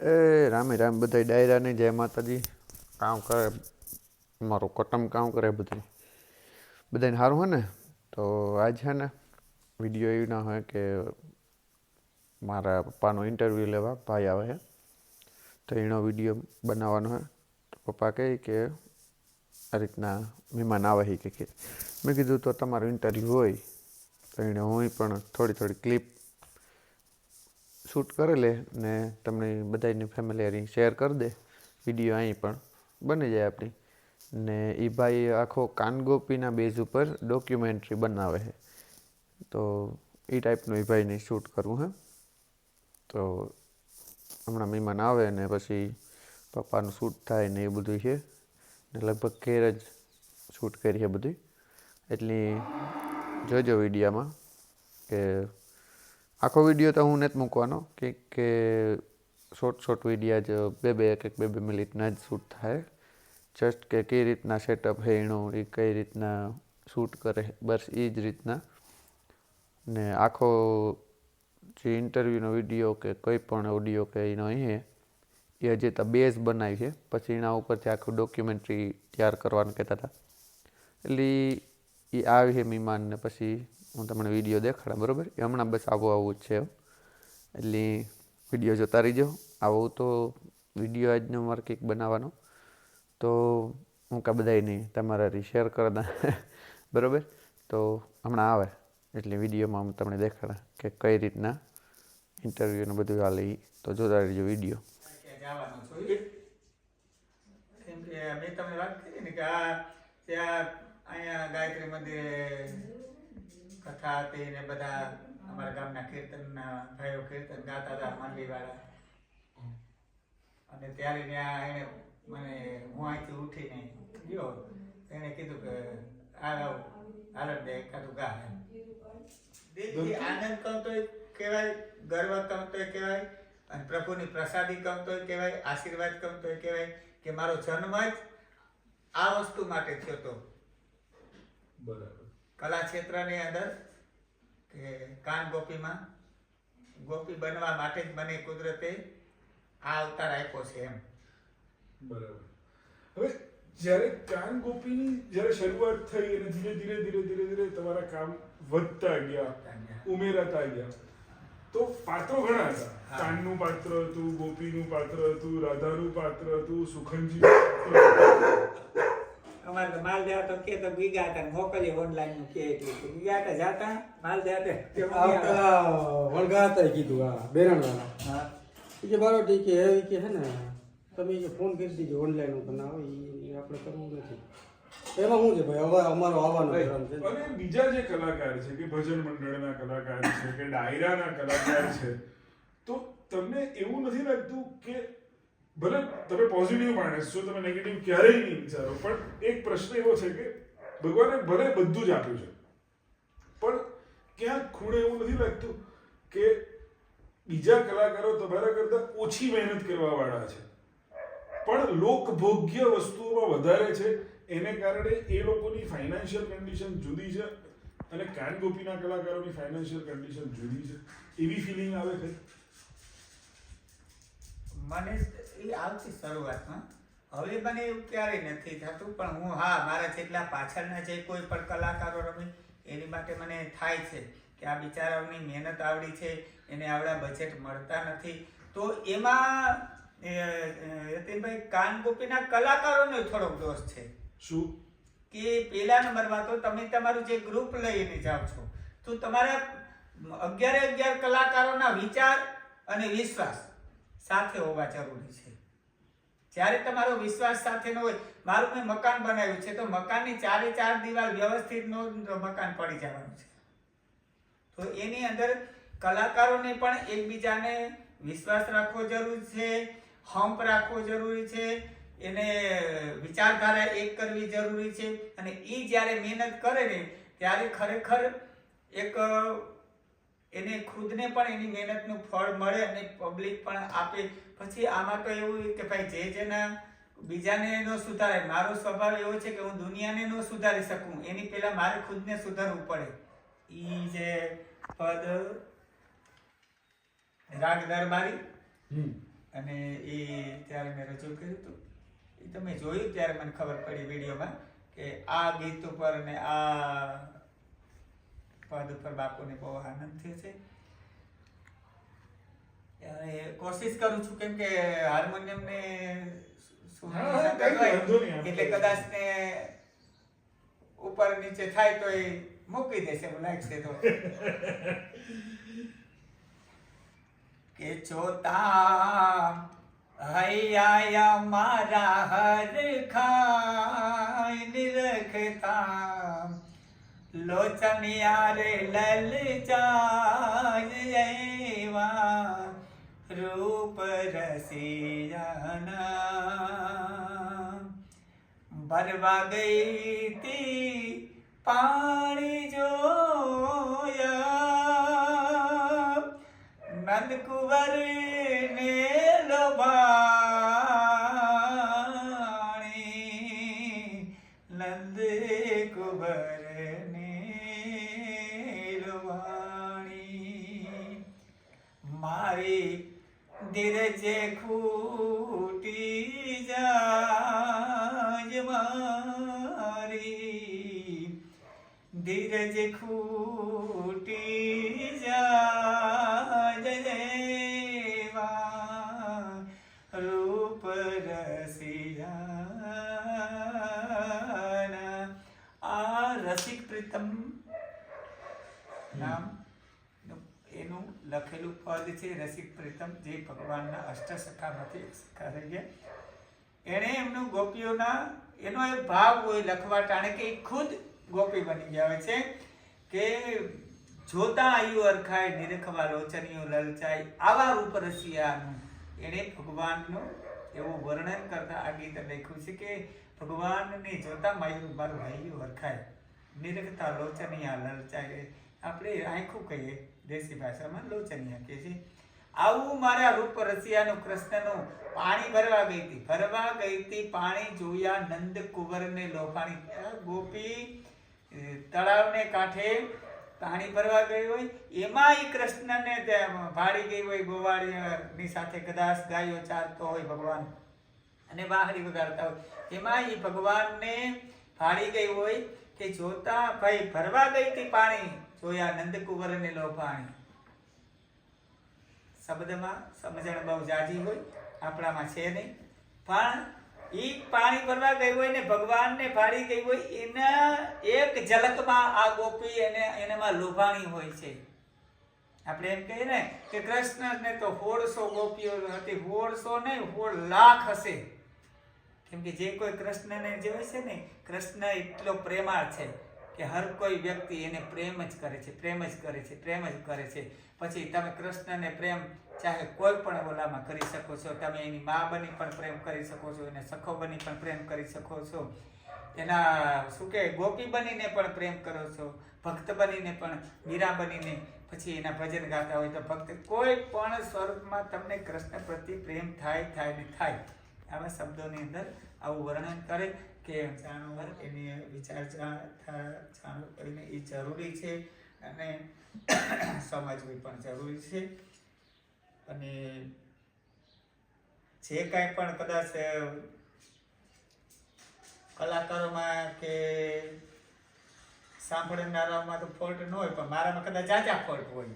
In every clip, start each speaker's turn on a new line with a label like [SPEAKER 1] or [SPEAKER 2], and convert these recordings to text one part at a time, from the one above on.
[SPEAKER 1] એ રામે રામ બધા ડાયરાની જય માતાજી, કામ કરે, મારું કટમ કામ કરે બધું. બધાને સારું હોય ને? તો આજ છે ને વીડિયો એવી ના હોય કે મારા પપ્પાનો ઇન્ટરવ્યૂ લેવા, ભાઈ આવે તો એનો વીડિયો બનાવવાનો હોય તો પપ્પા કહે કે આ રીતના મહેમાન આવે છે કે મેં કીધું તો તમારું ઇન્ટરવ્યૂ હોય. તો એણે હું પણ થોડી થોડી ક્લિપ શૂટ કરી લે ને તમને બધાની ફેમિલી હારી શેર કરી દે. વીડિયો અહીં પણ બની જાય આપણી. ને એ ભાઈ આખો કાનગોપીના બેઝ ઉપર ડોક્યુમેન્ટરી બનાવે છે. તો એ ટાઈપનું એ ભાઈને શૂટ કરવું હે. તો હમણાં મહેમાન આવે ને પછી પપ્પાનું શૂટ થાય ને એ બધું છે. ને લગભગ ઘેર જ શૂટ કરી છે બધું. એટલે જોજો વિડીયામાં કે આખો વીડિયો તો હું નથી મૂકવાનો. કે કે શોર્ટ શોર્ટ વિડીયા જ બે બે, એક એક, બે બે મિનિટના જ શૂટ થાય. જસ્ટ કે કઈ રીતના સેટઅપ છે એનું, એ કઈ રીતના શૂટ કરે, બસ એ જ રીતના. ને આખો જે ઇન્ટરવ્યૂનો વીડિયો કે કોઈ પણ ઓડિયો કે એનો અહીં એ હજી તો બેઝ બનાવી છે. પછી એના ઉપરથી આખું ડોક્યુમેન્ટરી તૈયાર કરવાનું કહેતા હતા. એટલે એ આવી છે મહેમાનને પછી હું તમને વીડિયો દેખાડા, બરાબર? એ હમણાં બસ આવું આવું જ છે એટલે વીડિયો જોતા રહીજો. આવું તો વીડિયો આજનો મારે કંઈક બનાવવાનો. તો હું કાં બધાય નહીં તમારા શેર કરતા બરાબર? તો હમણાં આવે. એટલે વિડીયોમાં તમને દેખાડા કે કઈ રીતના ઇન્ટરવ્યૂને બધું હાલે. તો જોતા રહેજો વીડિયો.
[SPEAKER 2] મેં તમને વાત કરી ને કે આ ત્યાં અહીંયા ગાયત્રી મંદિરે કથા હતી ને બધા અમારા ગામના કીર્તનના ભાઈઓ કીર્તન ગાતા હતા માંડવીવાળા. અને ત્યારે ત્યાં એને મને હું અહીંથી ઉઠીને ગયો. એણે કીધું કે આ હાલત દે એકાદું ગા એમ. દિલથી આનંદ કહું તોય કહેવાય ગર્વ કહું તોય કહેવાય અને પ્રભુની પ્રસાદી કહું તોય કહેવાય આશીર્વાદ કહું તોય કહેવાય કે મારો જન્મ જ આ વસ્તુ માટે થયો હતો
[SPEAKER 3] બરાબર.
[SPEAKER 2] કલા ક્ષેત્રની અંદર કે કાન ગોપીમાં ગોપી બનવા માટે જ મને કુદરતે આ અવતાર આપ્યો છે એમ.
[SPEAKER 3] બરાબર. હવે જ્યારે કાન ગોપીની જ્યારે શરૂઆત થઈ અને ધીરે ધીરે ધીરે ધીરે ધીરે તમારા કામ વધતા ગયા ઉમેરાતા ગયા તો પાત્રો ઘણા હતા. કાનનું પાત્ર હતું ગોપીનું પાત્ર હતું રાધાનું પાત્ર હતું સુખનજીનું પાત્ર
[SPEAKER 2] અમારે તો માલ દેવા તો કે તો ગીગા હતા મોકલી ઓનલાઈનનું કે એટલે ગીગા હતા જાતા માલ દેવા તે
[SPEAKER 4] આ પેલા વળગાતા કીધું આ બેરણવાળા.
[SPEAKER 2] હા.
[SPEAKER 4] એ કે બારો ઠીક કે એવી કે હે ને તમે કે ફોન કરી દીજો ઓનલાઈન ના બનાવો એ આપણે કરવું નથી. એમાં શું છે ભાઈ? હવે અમારો આવવાનો છે
[SPEAKER 3] અને બીજા જે કલાકાર છે કે ભજન મંડળના કલાકાર છે કે ડાયરાના કલાકાર છે તો તમને એવું નથી લાગતું કે ભલે તમે પોઝિટિવ માણસ છો, તમે નેગેટિવ ક્યારેય નહીં વિચારો, પણ એક પ્રશ્ન એવો છે કે ભગવાને ભલે બધું જ આપ્યું છે, પણ ક્યાંક ખૂણે એવું નથી લાગતું કે બીજા કલાકારો તમારા કરતા ઓછી મહેનત કરવા વાળા છે. પણ લોકભોગ્ય વસ્તુઓમાં વધારે છે, એને કારણે એ લોકોની ફાઇનાન્શિયલ કન્ડિશન જુદી છે અને કાન ગોપીના કલાકારોની ફાઇનાન્શિયલ કન્ડિશન જુદી છે. એવી ફિલિંગ આવે છે?
[SPEAKER 2] મને એ આવતી શરૂઆતમાં. હવે મને એવું ક્યારેય નથી થતું પણ હું હા મારા જેટલા પાછળના જે કોઈ પણ કલાકારો રમે એની માટે મને થાય છે કે આ બિચારાઓની મહેનત આવડી છે એને આવડા બજેટ મળતા નથી. તો એમાં યતિનભાઈ કાન ગોપીના કલાકારોનો થોડોક દોષ છે.
[SPEAKER 3] શું?
[SPEAKER 2] કે પહેલા નંબરમાં તો તમે તમારું જે ગ્રુપ લઈને જાઓ છો તો તમારા અગિયારે અગિયાર કલાકારોના વિચાર અને વિશ્વાસ સાથે હોવા જરૂરી છે. જ્યારે તમારો વિશ્વાસ સાથેનો હોય, મારું મેં મકાન બનાવ્યું છે, તો મકાનની ચારે ચાર દિવાલ વ્યવસ્થિત નો મકાન પડી જવાનું છે. તો એની અંદર કલાકારોને પણ એકબીજાને વિશ્વાસ રાખવો જરૂરી છે, હંપ રાખવો જરૂરી છે, એને વિચારધારા એક કરવી જરૂરી છે અને એ જ્યારે મહેનત કરે ને, ત્યારે ખરેખર એક, એને ખુદને પણ એની મહેનતનું ફળ મળે અને પબ્લિક પણ આપે પછી આમાં તો એવું કે ભાઈ જે જેના બીજાને ન સુધારે મારો સ્વભાવ એવો છે કે હું દુનિયાને ન સુધારી શકું એની પહેલા મારે ખુદને સુધારવું પડે. ઈ જે પદ રાગ દરબારી અને એ ત્યારે મેં રજૂ કર્યું હતું. એ તમે જોયું ત્યારે મને ખબર પડી વિડીયોમાં કે આ ગીત ઉપર અને આ પદ ઉપર બાપુને બહુ આનંદ થયો છે. અને કોશિશ કરું છું કેમ કે હાર્મોનિયમ ને એટલે કદાચ ને ઉપર નીચે થાય તો એ મૂકી દેશે લાગશે તો. કે જોતા હૈયા મારા હર ખાઈ નિરખતા લોચનિયા રે લલ જાય રૂપ રસિયાના ભરવા ગઈ તી પાણી જોયા નંદ કુંવર ને ધીરજ ખૂટી જાય દેવા રૂપ રસિયા આ રસિક પ્રીતમ નામ એનું લખેલું પદ છે રસિક પ્રીતમ, જે ભગવાનના અષ્ટસખામાંથી સખા થઈ ગયા. એણે એમનું ગોપીઓના, એનો એ ભાવ હોય લખવા ટાણે કે એ ખુદ ગોપી બની ગયા હોય છે કે જોતા આયુ અરખાય, નિરખવા લોચનીઓ લલચાય, આવા રૂપ રસિયાનું એણે ભગવાનનું એવું વર્ણન કરતા આ ગીત લખ્યું છે કે ભગવાનને જોતા માયું મારું હૈયું હરખાય નિરખતા લોચનિયા, લલચાય. આપણે આંખું કહીએ, દેશી ભાષામાં લોચનિયા કહે છે આવું મારા રૂપ રસિયાનું કૃષ્ણનું પાણી ભરવા ગઈ હતી, ભરવા ગઈ હતી, પાણી જોયા નંદ કુંવરને લોફાણી ગોપી તળાવને કાંઠે પાણી ભરવા ગઈ હોય એમાં એ કૃષ્ણને ભાળી ગઈ હોય ગોવાળીની સાથે કદાચ ગાયો ચારતો હોય ભગવાન, અને વાહરી વગાડતા હોય. એમાં એ ભગવાનને ફાળી ગઈ હોય કે જોતા ભાઈ ભરવા ગઈ હતી પાણી, જોયા નંદકુંવરને લોભાણી શબ્દમાં સમજણ બહુ જાજી હોય, આપણામાં છે નહીં. પણ ઈ પાણી ભરવા ગઈ હોય ને ભગવાનને ફાડી ગઈ હોય, એના એક ઝલકમાં આ ગોપી એને, એનામાં લોભાણી હોય છે. આપણે એમ કહીએ ને કે કૃષ્ણને તો સોળસો ગોપીઓ હતી સોળસો નહીં સોળ લાખ હશે. કેમ કે જે કોઈ કૃષ્ણને જોવે છે ને, કૃષ્ણ એટલો પ્રેમાળ છે. કે હર કોઈ વ્યક્તિ એને પ્રેમ જ કરે છે, પ્રેમ જ કરે છે, પ્રેમ જ કરે છે. પછી તમે કૃષ્ણને પ્રેમ ચાહે કોઈ પણ ઓલામાં કરી શકો છો, તમે એની મા બની પણ પ્રેમ કરી શકો છો, એને સખો બની પણ પ્રેમ કરી શકો છો. એના શું કે ગોપી બનીને પણ પ્રેમ કરો છો, ભક્ત બનીને પણ, મીરા બનીને. પછી એના ભજન ગાતા હોય તો ભક્ત, કોઈ પણ સ્વરૂપમાં તમને કૃષ્ણ પ્રત્યે પ્રેમ થાય થાય ને થાય. આવા શબ્દોની અંદર આવું વર્ણન કરે. કે જાણવું એની વિચાર જા- થા- જાણવું કરીને એ જરૂરી છે અને સમજવી પણ જરૂરી છે. અને જે કાંઈ પણ કદાચ કલાકારોમાં કે સાંભળનારાઓમાં તો ફોલ્ટ ન હોય પણ મારામાં કદાચ જાજા ફોલ્ટ હોય.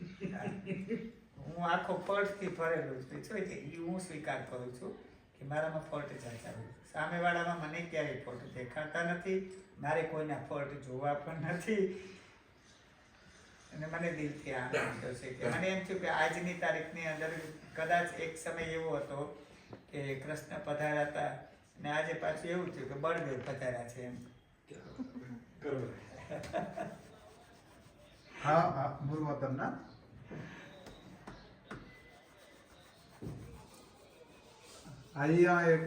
[SPEAKER 2] હું આખો ફોલ્ટથી ભરેલો છું. છું એ હું સ્વીકાર કરું છું. કે મારામાં ફોલ્ટ હોય સામેવાળામાં મને ક્યારેય ફોલ્ટ દેખાતા નથી. મારે કોઈના ફોલ્ટ જોવા પણ નથી. અને મને દિલથી આનંદ થશે કે મને એમ થયું કે આજની તારીખની અંદર કદાચ એક સમય એવો હતો કે કૃષ્ણ પધાર્યા હતા અને આજે પાછું એવું થયું કે બળદેવ પધાર્યા છે એમ.
[SPEAKER 5] હા હા, મૂળ અહીંયા એક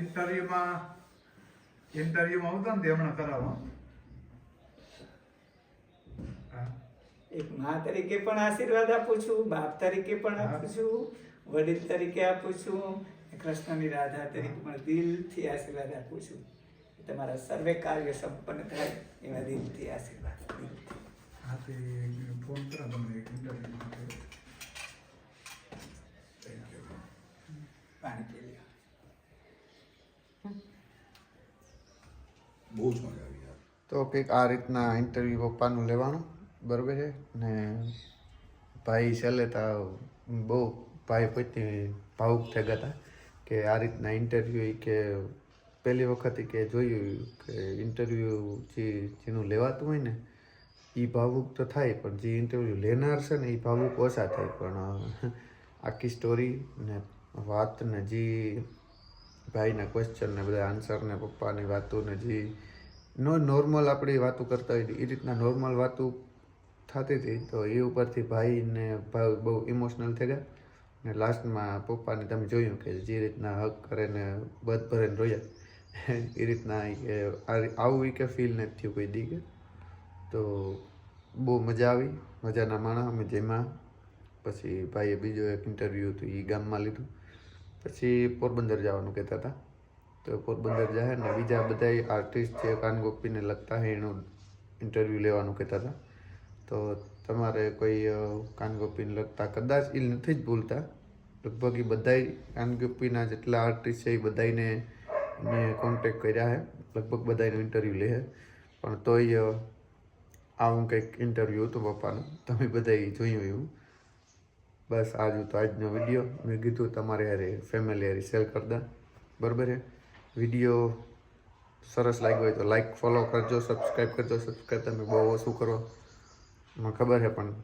[SPEAKER 5] ઇન્ટરવ્યુમાં ઇન્ટરવ્યુમાં આવતા ને તેમણે હમણાં કરાવો
[SPEAKER 2] એક મા તરીકે પણ આશીર્વાદ આપું છું બાપ તરીકે પણ. આપું છું વડીલ તરીકે આપું છું કૃષ્ણની રાધા તરીકે પણ દિલથી આશીર્વાદ આપું છું. તમારા સર્વે કાર્ય સંપન્ન થાય એવા દિલથી આશીર્વાદ.
[SPEAKER 5] હા તે ફોન કરો તમને એક
[SPEAKER 2] પાણી પી લે
[SPEAKER 6] બહુ જ મજા આવી યાર.
[SPEAKER 1] તો કંઈક આ રીતના ઇન્ટરવ્યૂ પપ્પાનું લેવાનું, બરાબર છે? ને ભાઈ છેલ્લે તો બહુ ભાઈ પોતે ભાવુક થઈ ગયા હતા કે આ રીતના ઇન્ટરવ્યૂ કે પહેલી વખત કે જોયું કે ઇન્ટરવ્યૂ જે જેનું લેવાતું હોય ને એ ભાવુક તો થાય પણ જે ઇન્ટરવ્યૂ લેનાર છે ને એ ભાવુક ઓછા થાય. પણ આખી સ્ટોરી ને વાત ને જે ભાઈના ક્વેશ્ચન ને બધા આન્સર ને પપ્પાની વાતો ને જે નો નોર્મલ આપણે વાતો કરતા હોય એ રીતના નોર્મલ વાતો થતી હતી, તો એ ઉપરથી ભાઈને ભાવ બહુ ઇમોશનલ થઈ ગયા. ને લાસ્ટમાં પપ્પાને તમે જોયું કે જે રીતના હક કરે ને બધ ભરે રોયા. એ રીતના આવું કે ફીલ નથી થયું કોઈ દી કે. તો બહુ મજા આવી, મજાના માણસ અમે જેમાં. પછી ભાઈએ બીજો એક ઇન્ટરવ્યૂ હતું એ ગામમાં લીધું. પછી પોરબંદર જવાનું કહેતા હતા. તો પોરબંદર જાહે ને બીજા બધા આર્ટિસ્ટ છે કાનગોપીને લગતા હે એનું ઇન્ટરવ્યૂ લેવાનું કહેતા હતા. તો તમારે કોઈ કાનગોપીને લગતા કદાચ એ નથી જ ભૂલતા. લગભગ એ બધાય કાનગોપીના જેટલા આર્ટિસ્ટ છે એ બધાને મેં કોન્ટેક કર્યા છે લગભગ બધાનું ઇન્ટરવ્યૂ લે પણ તોય આવું કંઈક ઇન્ટરવ્યૂ હતું પપ્પાનું. તમે બધાએ જોયું એવું. બસ આજ તો આજનો વીડિયો મેં કીધું તમારે હારે ફેમિલી હારે શેર કરતા. બરાબર છે વીડિયો સરસ લાગ્યો હોય તો લાઈક ફોલો કરજો સબસ્ક્રાઈબ કરજો. સબસ્ક્રાઈબ તમે બહુ ઓછું કરો. મને ખબર છે, પણ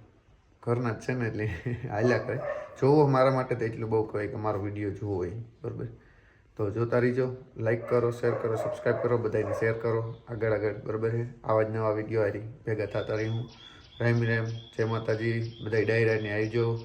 [SPEAKER 1] ઘરના જ છે ને એટલે હાલ્યા કરે. જોવો મારા માટે તો એટલું બહુ કહેવાય કે મારો વીડિયો જોવો હોય. બરાબર? તો જોતા રહીજો. લાઈક કરો શેર કરો સબસ્ક્રાઈબ કરો બધાને શેર કરો. આગળ આગળ. બરાબર છે? આવા જ નવા વીડિયો આવી ભેગા થતા રહી હું. રેમ રેમ જય માતાજી. બધા ડાયરાને આવજો